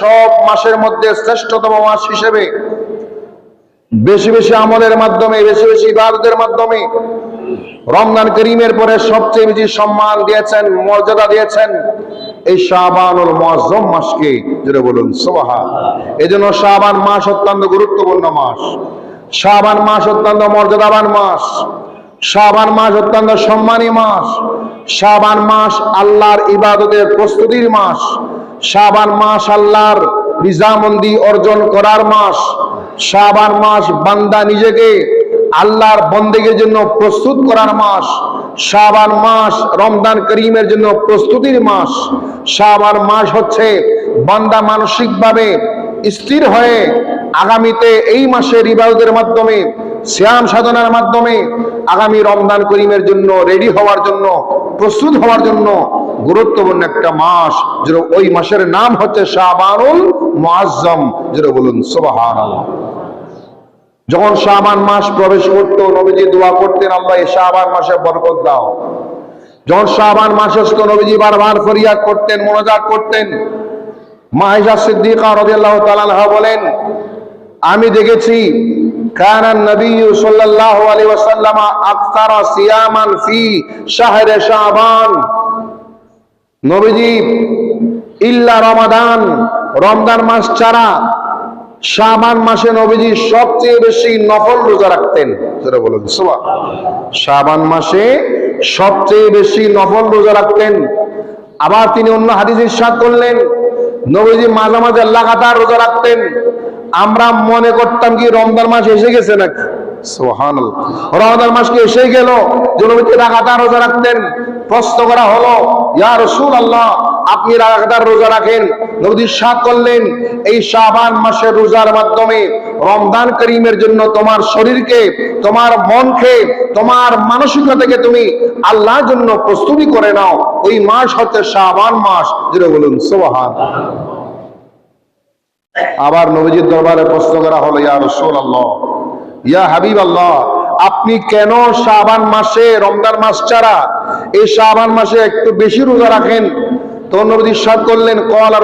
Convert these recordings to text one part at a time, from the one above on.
সব মাসের মধ্যে শ্রেষ্ঠতম মাস হিসেবে বেশি বেশি আমলের মাধ্যমে, বেশি বেশি ইবাদতের মাধ্যমে রমজান করিমের পরে সবচেয়ে বেশি সম্মান দিয়েছেন, মর্যাদা দিয়েছেন এই শাবানুল মুআজ্জম মাসকে। যেটা বলুন, সুবহান। এজন্য শাবান মাস অত্যন্ত গুরুত্বপূর্ণ মাস। শাবান মাস অত্যন্ত মর্যাদাবান মাস। শাবান মাস অত্যন্ত সম্মানী মাস। শাবান মাস আল্লাহর ইবাদতের প্রস্তুতির মাস। শাবান মাস আল্লাহর রিজামন্দি অর্জন করার মাস। শাবান মাস বান্দা নিজেকে আল্লাহর বন্দেগের জন্য প্রস্তুত করার মাস। শাবান মাস রমজান করিমের জন্য প্রস্তুতির মাস। শাবান মাস হচ্ছে বান্দা মানসিকভাবে স্থির হয়ে আগামীতে এই মাসের রিবাউদের মাধ্যমে শ্যাম সাধনার মাধ্যমে আগামী রমজান করিমের জন্য রেডি হওয়ার জন্য, প্রস্তুত হওয়ার জন্য গুরুত্বপূর্ণ একটা মাস যেটা ওই মাসের নাম হচ্ছে শাবানুল মুআজ্জম যেটা বলুন সুবহানাল্লাহ। যখন শাবান মাস প্রবেশ করতো, নবীজি দোয়া করতেন, আল্লাহ এই শাবান মাসে বরকত দাও। যখন শাবান মাস আসতো, নবীজি বারবার ফরিয়াদ করতেন, মোনাজাত করতেন। মাহিজা সিদ্দিকা রাদিয়াল্লাহু তাআলা বলেন, আমি দেখেছি, কানান নবী সাল্লাল্লাহু আলাইহি ওয়াসাল্লাম আকতারা সিয়ামান ফি শাহরে শাবান। নবীজি, ইল্লা রমাদান, রমজান মাস ছাড়া শাবান মাসে নবীজি সবচেয়ে বেশি নফল রোজা রাখতেন। যেটা বলুন শাবান মাসে সবচেয়ে বেশি নফল রোজা রাখতেন। আবার তিনি অন্য হাদিস ইরশাদ করলেন, নবীজি মাঝে মাঝে লাগাতার রোজা রাখতেন। আমরা মনে করতাম কি রমজান মাস এসে গেছে নাকি? রমজান মাস কি এসে গেল যে নবীজি লাগাতার রোজা রাখতেন। প্রশ্ন করা হলো ইয়া রাসূলুল্লাহ, আপনি লাগাতার রোজা রাখেন? নবীজি সাত করলেন, এই শাবান মাসের রোজার মাধ্যমে রমজান করিমের জন্য তোমার শরীরকে, তোমার মনকে, তোমার মানসিকতাকে তুমি আল্লাহর জন্য প্রস্তুতি করে নাও। ওই মাস হচ্ছে শাবান মাস। যেটা বলুন সুবহান আবার নবীজির দরবারে প্রশ্ন করা হলো, ইয়া রাসূলুল্লাহ, ইয়া হাবিব আল্লাহ আপনি কেন শাবান মাসে রমজান মাস ছাড়া এই শাবান মাসে একটু বেশি রোজা রাখেন। তো নবী সাদ করলেন কলা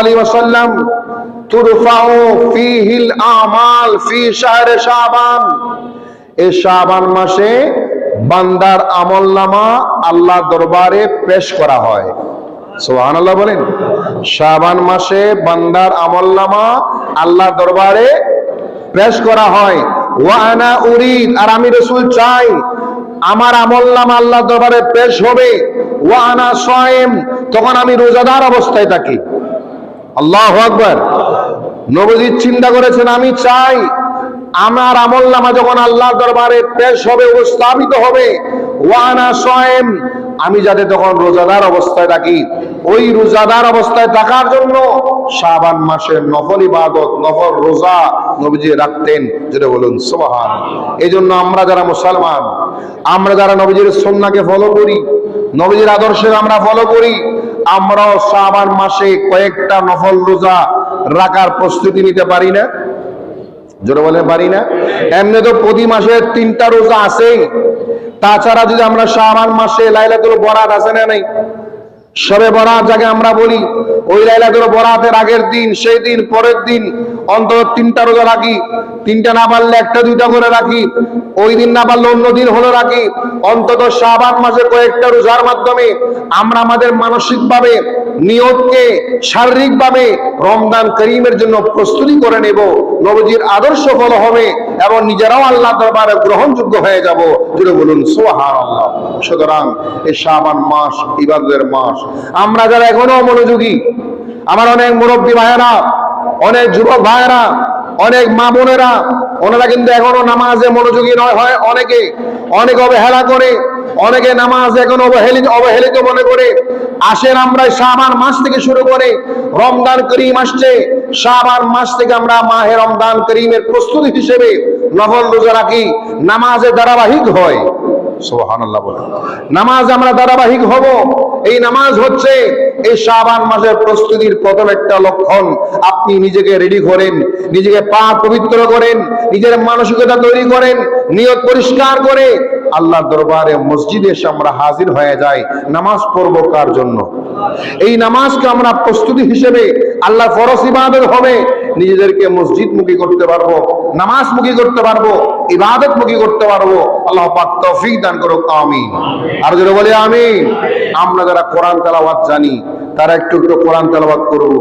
আলাইহি ওয়াসাল্লাম, তুরফাউ ফীহিল আমাল ফি মাসে বান্দার আমলনামা আল্লাহ দরবারে পেশ করা হয়। বলেন মাসে বান্দার আমলনামা আল্লাহ দরবারে পেশ করা হয়। আর আমি রসুল চাই আমার আমলনামা আল্লাহ দরবারে পেশ হবে। ওয়া আনা সায়েম তখন আমি রোজাদার অবস্থায় থাকি। আল্লাহ আকবার। নবজি চিন্তা করেছেন, আমি চাই আমার আমল নামা যখন আল্লাহ দরবারে পেশ হবে, উপস্থাপিত হবে ওয়ানা সয়েম আমি যাতে তখন রোজাদার অবস্থায় থাকি। ওই রোজাদার অবস্থায় থাকার জন্য শাবান মাসের নফল ইবাদত, নফল রোজা নবীজি রাখতেন। যেটা বলুন সুবহান এই জন্য আমরা যারা মুসলমান আমরা যারা নবীজির সন্নাকে ফলো করি, নবীজির আদর্শে আমরা ফলো করি, আমরাও শাবান মাসে কয়েকটা নফল রোজা রাখার প্রস্তুতি নিতে পারি না। জোরে বলে পারি না? এমনি তো প্রতি মাসে তিনটা রোজা আছেই তাছাড়া যদি আমরা শাবান মাসে লাইলাতুল বরাত আছে না নাই? সবে বরাত যাকে আমরা বলি, ওই লাইলাতুল বরাতের আগের দিন, সেই দিন, পরের দিন অন্তত তিনটা রোজা রাখি, তিনটা না পারলে একটা দুইটা করে রাখি, ওই দিন না পারলে অন্য দিন হলো রাখি। অন্তত শাবান মাসে কয়েকটা রোজার মাধ্যমে আমরা আমাদের মানসিকভাবে, নিয়তকে, শারীরিকভাবে রমজান করিমের জন্য প্রস্তুতি করে নেব। নবজির আদর্শ ফলো হবে এবং নিজেরাও আল্লাহ দরবারে গ্রহণযোগ্য হয়ে যাব। যেটা বলুন আল্লাহ সুতরাং এই শাবান মাস, ইবাদতের মাস। আমরা যারা এখনও মনোযোগী, আমার অনেক মুরব্বী ভাইয়েরা অনেক যুবক ভাইয়েরা, অনেক মা বোনেরা, ওনারা কিন্তু এখনও নামাজে মনোযোগী নয় হয় অনেকে। অনেক অবহেলা করে, অনেকে নামাজ এখন অবহেলিত অবহেলিত মনে করে। আসেন আমরা শাবান মাস থেকে শুরু করে রমদান করিম আসছে। শাবান মাস থেকে আমরা মাহে রমদান করিমের প্রস্তুতি হিসেবে নফল রোজা রাখি। নামাজে ধারাবাহিক হয়। নামাজ আমরা ধারাবাহিক হব। এই নামাজ হচ্ছে এই শাবান মাসের প্রস্তুতির প্রথম একটা লক্ষণ। আপনি নিজেকে রেডি করেন, নিজেকে পা পবিত্র করেন, নিজের মানসিকতা তৈরি করেন, নিয়ত পরিষ্কার করে আল্লাহর দরবারে মসজিদে এসে আমরা হাজির হয়ে যাই। নামাজ পড়ব কার জন্য? এই নামাজকে আমরা প্রস্তুতি হিসেবে আল্লাহ ফরজ ইবাদত হবে। নিজেদেরকে মসজিদ মুখী করতে পারব নামাজ মুখী করতে পারব ইবাদত মুখী করতে পারব। আল্লাহ পাক তৌফিক দান করুক, আমিন। আর যদি বলি, আমিন। আমরা যারা কোরআন তেলাওয়াত জানি, তারা একটু একটু কোরআন তেলাওয়াত করব।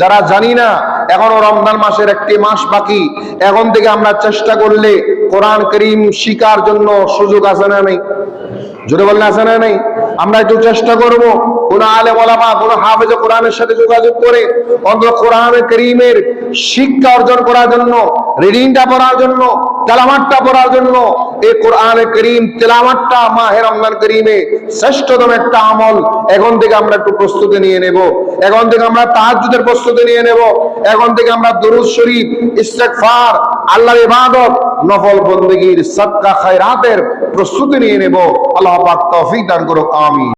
যারা জানি না, এখনও রমজান মাসের একটি মাস বাকি, এখন থেকে আমরা চেষ্টা করলে কোরআন করিম শিকার জন্য সুযোগ আছে না নেই? জোরে বললে আছে না নেই? আমরা একটু চেষ্টা করব কোন আলে ওলামা, কোন হাফেজ কোরআনের সাথে যোগাযোগ করে অন্তত কোরআনে করিমের শিক্ষা অর্জন করার জন্য রিডিংটা পড়ার জন্য তেলামাতটা পড়ার জন্য এই কোরআনে করিম তেলামাতটা মাহের রমজান করিমে শ্রেষ্ঠতম একটা আমল। এখন থেকে আমরা একটু প্রস্তুতি নিয়ে নেব। এখন থেকে আমরা তাহাজ্জুদের প্রস্তুতি নিয়ে নেব। এখন থেকে আমরা দরুদ শরীফ, ইস্তেগফার, আল্লাহর ইবাদত নফল বন্দীর সবকা খায়রাতের প্রস্তুতি নিয়ে নেব। আল্লাহ পাক তৌফিক দান করুক আমি